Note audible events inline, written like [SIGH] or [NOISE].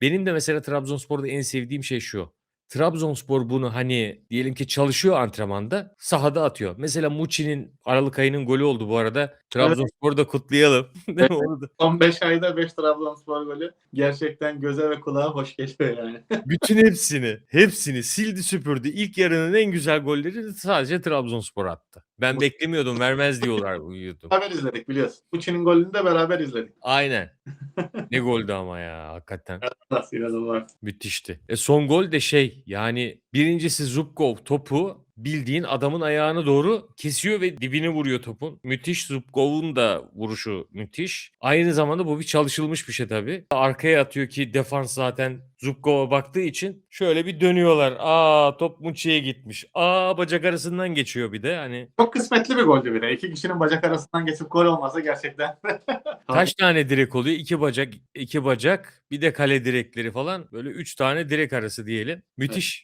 Benim de mesela Trabzonspor'da en sevdiğim şey şu. Trabzonspor bunu hani diyelim ki çalışıyor antrenmanda sahada atıyor. Mesela Muçi'nin Aralık ayının golü oldu bu arada. Trabzonspor'u da kutlayalım. Değil mi? Onu da- Son 5 ayda 5 Trabzonspor golü gerçekten göze ve kulağa hoş geliyor yani. [LAUGHS] Bütün hepsini, hepsini sildi süpürdü. İlk yarının en güzel golleri sadece Trabzonspor attı. Ben beklemiyordum [LAUGHS] vermez diyorlar uyuyordum. beraber izledik biliyorsun. Uçi'nin golünü de beraber izledik. Aynen. [LAUGHS] Ne goldü ama ya hakikaten. Nasıl inanılmaz. Müthişti. E son gol de şey yani birincisi Zubkov topu bildiğin adamın ayağına doğru kesiyor ve dibini vuruyor topun. Müthiş Zubkov'un da vuruşu müthiş. Aynı zamanda bu bir çalışılmış bir şey tabii. Arkaya atıyor ki defans zaten Zubkov'a baktığı için şöyle bir dönüyorlar. Aa top Muçi'ye gitmiş. Aa bacak arasından geçiyor bir de hani. Çok kısmetli bir goldü bir de. İki kişinin bacak arasından geçip gol olmasa gerçekten. [LAUGHS] Kaç tane direk oluyor? İki bacak, iki bacak, bir de kale direkleri falan. Böyle üç tane direk arası diyelim. Müthiş.